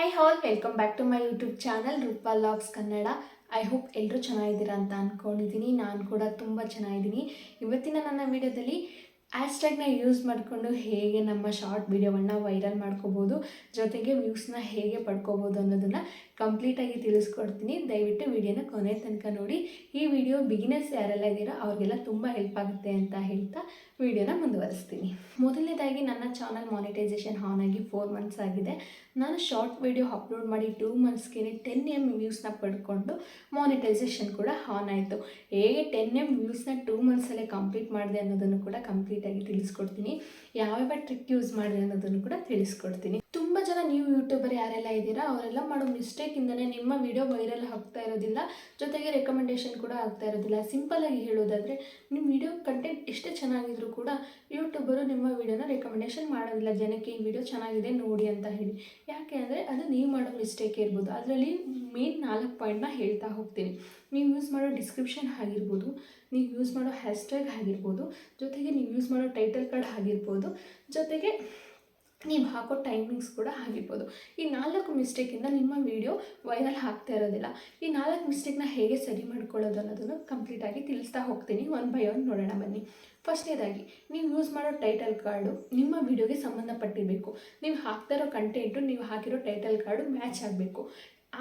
Hi all welcome back to my YouTube channel Roopa logs Kannada I hope ಎಲ್ಲರೂ ಚೆನ್ನಾಗಿದ್ದೀರಾ ಅಂತ ಅಂದ್ಕೊಂಡಿದ್ದೀನಿ ನಾನು ಕೂಡ ತುಂಬ ಚೆನ್ನಾಗಿದ್ದೀನಿ. ಇವತ್ತಿನ ನನ್ನ ವಿಡಿಯೋದಲ್ಲಿ ಹ್ಯಾಶ್ಟ್ಯಾಗ್ನ ಯೂಸ್ ಮಾಡಿಕೊಂಡು ಹೇಗೆ ನಮ್ಮ ಶಾರ್ಟ್ ವೀಡಿಯೋವನ್ನು ವೈರಲ್ ಮಾಡ್ಕೋಬೋದು, ಜೊತೆಗೆ ವ್ಯೂಸ್ನ ಹೇಗೆ ಪಡ್ಕೋಬೋದು ಅನ್ನೋದನ್ನು ಕಂಪ್ಲೀಟಾಗಿ ತಿಳಿಸ್ಕೊಡ್ತೀನಿ. ದಯವಿಟ್ಟು ವಿಡಿಯೋನ ಕೊನೆ ತನಕ ನೋಡಿ. ಈ ವಿಡಿಯೋ ಬಿಗಿನರ್ಸ್ ಯಾರೆಲ್ಲ ಇದ್ದೀರೋ ಅವ್ರಿಗೆಲ್ಲ ತುಂಬ ಹೆಲ್ಪ್ ಆಗುತ್ತೆ ಅಂತ ಹೇಳ್ತಾ ವಿಡಿಯೋನ ಮುಂದುವರಿಸ್ತೀನಿ. ಮೊದಲನೇದಾಗಿ ನನ್ನ ಚಾನಲ್ ಮಾನಿಟೈಸೇಷನ್ ಆನ್ ಆಗಿ ಫೋರ್ ಮಂತ್ಸ್ ಆಗಿದೆ. ನಾನು ಶಾರ್ಟ್ ವಿಡಿಯೋ ಅಪ್ಲೋಡ್ ಮಾಡಿ ಟೂ ಮಂತ್ಸ್ಗೆ ಟೆನ್ ಎಂ ವ್ಯೂಸ್ನ ಪಡ್ಕೊಂಡು ಮಾನಿಟೈಸೇಷನ್ ಕೂಡ ಆನ್ ಆಯಿತು. ಹೇಗೆ ಟೆನ್ ಎಂ ವ್ಯೂಸ್ನ ಟೂ ಮಂತ್ಸಲ್ಲೇ ಕಂಪ್ಲೀಟ್ ಮಾಡಿದೆ ಅನ್ನೋದನ್ನು ಕೂಡ ಕಂಪ್ಲೀಟಾಗಿ ತಿಳಿಸ್ಕೊಡ್ತೀನಿ. ಯಾವ್ಯಾವ ಟ್ರಿಕ್ ಯೂಸ್ ಮಾಡಿದೆ ಅನ್ನೋದನ್ನು ಕೂಡ ತಿಳಿಸ್ಕೊಡ್ತೀನಿ. ತುಂಬ ಜನ ನೀವು ಯೂಟ್ಯೂಬರ್ ಯಾರೆಲ್ಲ ಇದ್ದೀರಾ, ಅವರೆಲ್ಲ ಮಾಡೋ ಮಿಸ್ಟೇಕಿಂದನೇ ನಿಮ್ಮ ವಿಡಿಯೋ ವೈರಲ್ ಆಗ್ತಾ ಇರೋದಿಲ್ಲ ಜೊತೆಗೆ ರೆಕಮೆಂಡೇಷನ್ ಕೂಡ ಆಗ್ತಾ ಇರೋದಿಲ್ಲ. ಸಿಂಪಲ್ಲಾಗಿ ಹೇಳೋದಾದರೆ ನಿಮ್ಮ ವಿಡಿಯೋ ಕಂಟೆಂಟ್ ಎಷ್ಟೇ ಚೆನ್ನಾಗಿದ್ರೂ ಕೂಡ ಯೂಟ್ಯೂಬರು ನಿಮ್ಮ ವಿಡಿಯೋನ ರೆಕಮೆಂಡೇಷನ್ ಮಾಡೋದಿಲ್ಲ. ಜನಕ್ಕೆ ಈ ವಿಡಿಯೋ ಚೆನ್ನಾಗಿದೆ ನೋಡಿ ಅಂತ ಹೇಳಿ. ಯಾಕೆ ಅಂದರೆ ಅದು ನೀವು ಮಾಡೋ ಮಿಸ್ಟೇಕ್ ಇರ್ಬೋದು. ಅದರಲ್ಲಿ ಮೇನ್ ನಾಲ್ಕು ಪಾಯಿಂಟ್ನ ಹೇಳ್ತಾ ಹೋಗ್ತೀನಿ. ನೀವು ಯೂಸ್ ಮಾಡೋ ಡಿಸ್ಕ್ರಿಪ್ಷನ್ ಆಗಿರ್ಬೋದು, ನೀವು ಯೂಸ್ ಮಾಡೋ ಹ್ಯಾಶ್ಟ್ಯಾಗ್ ಆಗಿರ್ಬೋದು, ಜೊತೆಗೆ ನೀವು ಯೂಸ್ ಮಾಡೋ ಟೈಟಲ್ ಕಾರ್ಡ್ ಆಗಿರ್ಬೋದು, ಜೊತೆಗೆ ನೀವು ಹಾಕೋ ಟೈಮಿಂಗ್ಸ್ ಕೂಡ ಆಗಿರ್ಬೋದು. ಈ ನಾಲ್ಕು ಮಿಸ್ಟೇಕಿಂದ ನಿಮ್ಮ ವಿಡಿಯೋ ವೈರಲ್ ಆಗ್ತಾ ಇರೋದಿಲ್ಲ. ಈ ನಾಲ್ಕು ಮಿಸ್ಟೇಕ್ನ ಹೇಗೆ ಸರಿ ಮಾಡ್ಕೊಳ್ಳೋದು ಅನ್ನೋದನ್ನು ಕಂಪ್ಲೀಟಾಗಿ ತಿಳಿಸ್ತಾ ಹೋಗ್ತೀನಿ. ಒನ್ ಬೈ ಒನ್ ನೋಡೋಣ ಬನ್ನಿ. ಫಸ್ಟ್ನೇದಾಗಿ, ನೀವು ಯೂಸ್ ಮಾಡೋ ಟೈಟಲ್ ಕಾರ್ಡು ನಿಮ್ಮ ವಿಡಿಯೋಗೆ ಸಂಬಂಧಪಟ್ಟಿರಬೇಕು. ನೀವು ಹಾಕ್ತಾ ಇರೋ ಕಂಟೆಂಟು ನೀವು ಹಾಕಿರೋ ಟೈಟಲ್ ಕಾರ್ಡು ಮ್ಯಾಚ್ ಆಗಬೇಕು.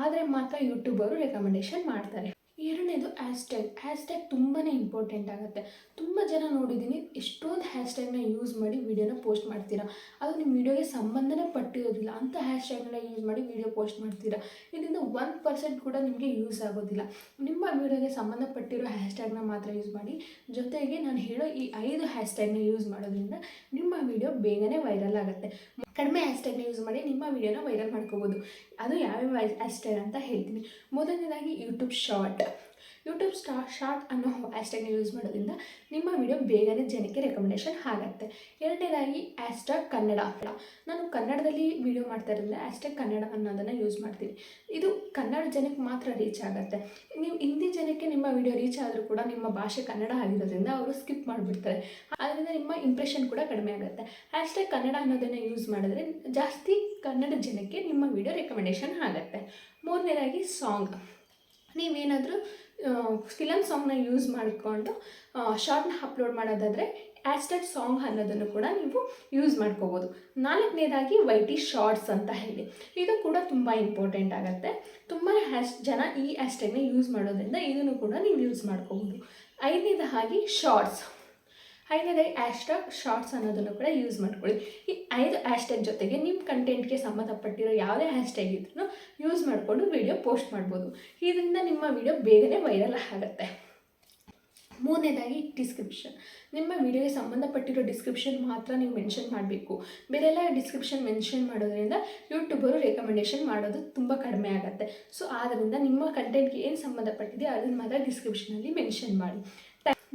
ಆದರೆ ಮಾತ್ರ ಯೂಟ್ಯೂಬರು ರೆಕಮೆಂಡೇಷನ್ ಮಾಡ್ತಾರೆ. ಎರಡನೇದು ಹ್ಯಾಶ್ಟ್ಯಾಗ್ ಹ್ಯಾಶ್ಟ್ಯಾಗ್ ತುಂಬಾ ಇಂಪಾರ್ಟೆಂಟ್ ಆಗುತ್ತೆ. ತುಂಬ ಜನ ನೋಡಿದ್ದೀನಿ ಎಷ್ಟೊಂದು ಹ್ಯಾಶ್ಟ್ಯಾಗ್ನ ಯೂಸ್ ಮಾಡಿ ವಿಡಿಯೋನ ಪೋಸ್ಟ್ ಮಾಡ್ತೀರಾ? ಅದು ನಿಮ್ಮ ವಿಡಿಯೋಗೆ ಸಂಬಂಧನೇ ಪಟ್ಟಿರೋದಿಲ್ಲ. ಅಂಥ ಹ್ಯಾಶ್ಟ್ಯಾಗ್ನ ಯೂಸ್ ಮಾಡಿ ವಿಡಿಯೋ ಪೋಸ್ಟ್ ಮಾಡ್ತೀರಾ? ಇದರಿಂದ ಒನ್ ಪರ್ಸೆಂಟ್ ಕೂಡ ನಿಮಗೆ ಯೂಸ್ ಆಗೋದಿಲ್ಲ. ನಿಮ್ಮ ವಿಡಿಯೋಗೆ ಸಂಬಂಧಪಟ್ಟಿರೋ ಹ್ಯಾಶ್ ಟ್ಯಾಗ್ನ ಮಾತ್ರ ಯೂಸ್ ಮಾಡಿ. ಜೊತೆಗೆ ನಾನು ಹೇಳೋ ಈ ಐದು ಹ್ಯಾಶ್ ಟ್ಯಾಗ್ನ ಯೂಸ್ ಮಾಡೋದ್ರಿಂದ ನಿಮ್ಮ ವಿಡಿಯೋ ಬೇಗನೆ ವೈರಲ್ ಆಗುತ್ತೆ. ಕಡಿಮೆ ಹ್ಯಾಶ್ಟ್ಯಾಗ್ನ ಯೂಸ್ ಮಾಡಿ ನಿಮ್ಮ ವಿಡಿಯೋನ ವೈರಲ್ ಮಾಡ್ಕೋಬೋದು. ಅದು ಯಾವ್ಯಾವ ಹ್ಯಾಶ್ಟ್ಯಾಗ್ ಅಂತ ಹೇಳ್ತೀನಿ. ಮೊದಲನೇದಾಗಿ ಯೂಟ್ಯೂಬ್ ಶಾರ್ಟ್ ಯೂಟ್ಯೂಬ್ ಸ್ಟಾ ಶಾರ್ಟ್ ಅನ್ನೋ ಹ್ಯಾಶ್ಟ್ಯಾಗ್ನ ಯೂಸ್ ಮಾಡೋದ್ರಿಂದ ನಿಮ್ಮ ವಿಡಿಯೋ ಬೇಗನೆ ಜನಕ್ಕೆ ರೆಕಮೆಂಡೇಶನ್ ಆಗುತ್ತೆ ಎರಡನೇದಾಗಿ ಹ್ಯಾಶ್ಟ್ಯಾಗ್ ಕನ್ನಡ. ನಾನು ಕನ್ನಡದಲ್ಲಿ ವಿಡಿಯೋ ಮಾಡ್ತಾ ಇರೋದ್ರಿಂದ ಹ್ಯಾಶ್ಟ್ಯಾಗ್ ಕನ್ನಡ ಅನ್ನೋದನ್ನು ಯೂಸ್ ಮಾಡ್ತೀನಿ. ಇದು ಕನ್ನಡ ಜನಕ್ಕೆ ಮಾತ್ರ ರೀಚ್ ಆಗುತ್ತೆ. ನೀವು ಹಿಂದಿ ಜನಕ್ಕೆ ನಿಮ್ಮ ವಿಡಿಯೋ ರೀಚ್ ಆದರೂ ಕೂಡ ನಿಮ್ಮ ಭಾಷೆ ಕನ್ನಡ ಆಗಿರೋದ್ರಿಂದ ಅವರು ಸ್ಕಿಪ್ ಮಾಡಿಬಿಡ್ತಾರೆ. ಅದರಿಂದ ನಿಮ್ಮ ಇಂಪ್ರೆಷನ್ ಕೂಡ ಕಡಿಮೆ ಆಗುತ್ತೆ. ಹ್ಯಾಶ್ಟ್ಯಾಗ್ ಕನ್ನಡ ಅನ್ನೋದನ್ನು ಯೂಸ್ ಮಾಡಿದ್ರೆ ಜಾಸ್ತಿ ಕನ್ನಡ ಜನಕ್ಕೆ ನಿಮ್ಮ ವಿಡಿಯೋ ರೆಕಮೆಂಡೇಷನ್ ಆಗುತ್ತೆ. ಮೂರನೇದಾಗಿ ಸಾಂಗ್ ನೀವೇನಾದರೂ ಫಿಲಮ್ ಸಾಂಗ್ನ ಯೂಸ್ ಮಾಡಿಕೊಂಡು ಶಾರ್ಟ್ನ ಅಪ್ಲೋಡ್ ಮಾಡೋದಾದರೆ ಆ್ಯಸ್ಟೆಡ್ ಸಾಂಗ್ ಅನ್ನೋದನ್ನು ಕೂಡ ನೀವು ಯೂಸ್ ಮಾಡ್ಕೋಬೋದು. ನಾಲ್ಕನೇದಾಗಿ ವೈಟಿ ಶಾರ್ಟ್ಸ್ ಅಂತ ಹೇಳಿ. ಇದು ಕೂಡ ತುಂಬ ಇಂಪಾರ್ಟೆಂಟ್ ಆಗುತ್ತೆ. ತುಂಬಾ ಹ್ಯಾಶ್ ಜನ ಈ ಹ್ಯಾಶ್ಟ್ಯಾಗ್ನ ಯೂಸ್ ಮಾಡೋದ್ರಿಂದ ಇದನ್ನು ಕೂಡ ನೀವು ಯೂಸ್ ಮಾಡ್ಕೋಬೋದು. ಐದನೇದಾಗಿ ಶಾರ್ಟ್ಸ್ ಐದನೇದಾಗಿ ಹ್ಯಾಶ್ಟ್ಯಾಗ್ ಶಾರ್ಟ್ಸ್ ಅನ್ನೋದನ್ನು ಕೂಡ ಯೂಸ್ ಮಾಡ್ಕೊಳ್ಳಿ. ಈ ಐದು ಹ್ಯಾಶ್ಟ್ಯಾಗ್ ಜೊತೆಗೆ ನಿಮ್ಮ ಕಂಟೆಂಟ್ಗೆ ಸಂಬಂಧಪಟ್ಟಿರೋ ಯಾವುದೇ ಹ್ಯಾಶ್ಟ್ಯಾಗ್ ಇದ್ರೂ ಯೂಸ್ ಮಾಡಿಕೊಂಡು ವಿಡಿಯೋ ಪೋಸ್ಟ್ ಮಾಡ್ಬೋದು. ಇದರಿಂದ ನಿಮ್ಮ ವಿಡಿಯೋ ಬೇಗನೆ ವೈರಲ್ ಆಗುತ್ತೆ. ಮೂರನೇದಾಗಿ ಡಿಸ್ಕ್ರಿಪ್ಷನ್ ನಿಮ್ಮ ವಿಡಿಯೋಗೆ ಸಂಬಂಧಪಟ್ಟಿರೋ ಡಿಸ್ಕ್ರಿಪ್ಷನ್ ಮಾತ್ರ ನೀವು ಮೆನ್ಷನ್ ಮಾಡಬೇಕು. ಬೇರೆಲ್ಲ ಡಿಸ್ಕ್ರಿಪ್ಷನ್ ಮೆನ್ಷನ್ ಮಾಡೋದ್ರಿಂದ ಯೂಟ್ಯೂಬರು ರೆಕಮೆಂಡೇಷನ್ ಮಾಡೋದು ತುಂಬ ಕಡಿಮೆ ಆಗುತ್ತೆ. ಸೊ ಆದ್ದರಿಂದ ನಿಮ್ಮ ಕಂಟೆಂಟ್ಗೆ ಏನು ಸಂಬಂಧಪಟ್ಟಿದೆ ಅದನ್ನು ಮಾತ್ರ ಡಿಸ್ಕ್ರಿಪ್ಷನಲ್ಲಿ ಮೆನ್ಷನ್ ಮಾಡಿ.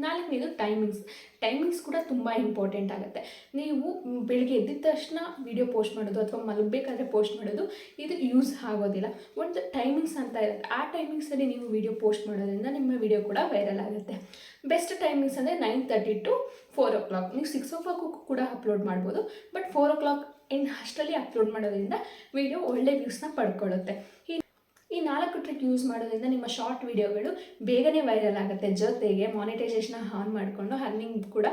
ನಾಲ್ಕನೇದು ಟೈಮಿಂಗ್ಸ್ ಟೈಮಿಂಗ್ಸ್ ಕೂಡ ತುಂಬ ಇಂಪಾರ್ಟೆಂಟ್ ಆಗುತ್ತೆ. ನೀವು ಬೆಳಿಗ್ಗೆ ಎದ್ದಿದ ತಕ್ಷಣ ವಿಡಿಯೋ ಪೋಸ್ಟ್ ಮಾಡೋದು ಅಥವಾ ಮಲಗಬೇಕಾದ್ರೆ ಪೋಸ್ಟ್ ಮಾಡೋದು, ಇದು ಯೂಸ್ ಆಗೋದಿಲ್ಲ. ಒಂದು ಟೈಮಿಂಗ್ಸ್ ಅಂತ ಇರುತ್ತೆ. ಆ ಟೈಮಿಂಗ್ಸಲ್ಲಿ ನೀವು ವಿಡಿಯೋ ಪೋಸ್ಟ್ ಮಾಡೋದ್ರಿಂದ ನಿಮ್ಮ ವಿಡಿಯೋ ಕೂಡ ವೈರಲ್ ಆಗುತ್ತೆ. ಬೆಸ್ಟ್ ಟೈಮಿಂಗ್ಸ್ ಅಂದರೆ nine thirty to four o'clock ನೀವು ಸಿಕ್ಸ್ ಓ ಕ್ಲಾಕು ಕೂಡ ಅಪ್ಲೋಡ್ ಮಾಡ್ಬೋದು. ಬಟ್ ಫೋರ್ ಓ ಕ್ಲಾಕ್ ಇನ್ ಅಷ್ಟರಲ್ಲಿ ಅಪ್ಲೋಡ್ ಮಾಡೋದ್ರಿಂದ ವಿಡಿಯೋ ಒಳ್ಳೆ ವ್ಯೂಸ್ನ ಪಡ್ಕೊಳ್ಳುತ್ತೆ. ಈ ನಾಲ್ಕು ಟ್ರಿಕ್ ಯೂಸ್ ಮಾಡೋದ್ರಿಂದ ನಿಮ್ಮ ಶಾರ್ಟ್ ವಿಡಿಯೋಗಳು ಬೇಗನೆ ವೈರಲ್ ಆಗುತ್ತೆ. ಜೊತೆಗೆ ಮಾನಿಟೈಸೇಷನ್ ಆನ್ ಮಾಡಿಕೊಂಡು ಅರ್ನಿಂಗ್ ಕೂಡ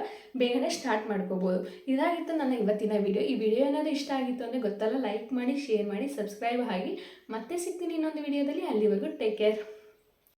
ಬೇಗನೆ ಸ್ಟಾರ್ಟ್ ಮಾಡ್ಕೋಬೋದು. ಇದಾಗಿತ್ತು ನನ್ನ ಇವತ್ತಿನ ವಿಡಿಯೋ ಈ ವಿಡಿಯೋ ಏನಾದರೂ ಇಷ್ಟ ಆಗಿತ್ತು ಅಂದರೆ ಗೊತ್ತಲ್ಲ ಲೈಕ್ ಮಾಡಿ ಶೇರ್ ಮಾಡಿ ಸಬ್ಸ್ಕ್ರೈಬ್ ಆಗಿ ಮತ್ತೆ ಸಿಗ್ತೀನಿ ಇನ್ನೊಂದು ವಿಡಿಯೋದಲ್ಲಿ ಅಲ್ಲಿವರೆಗೂ ಟೇಕ್ ಕೇರ್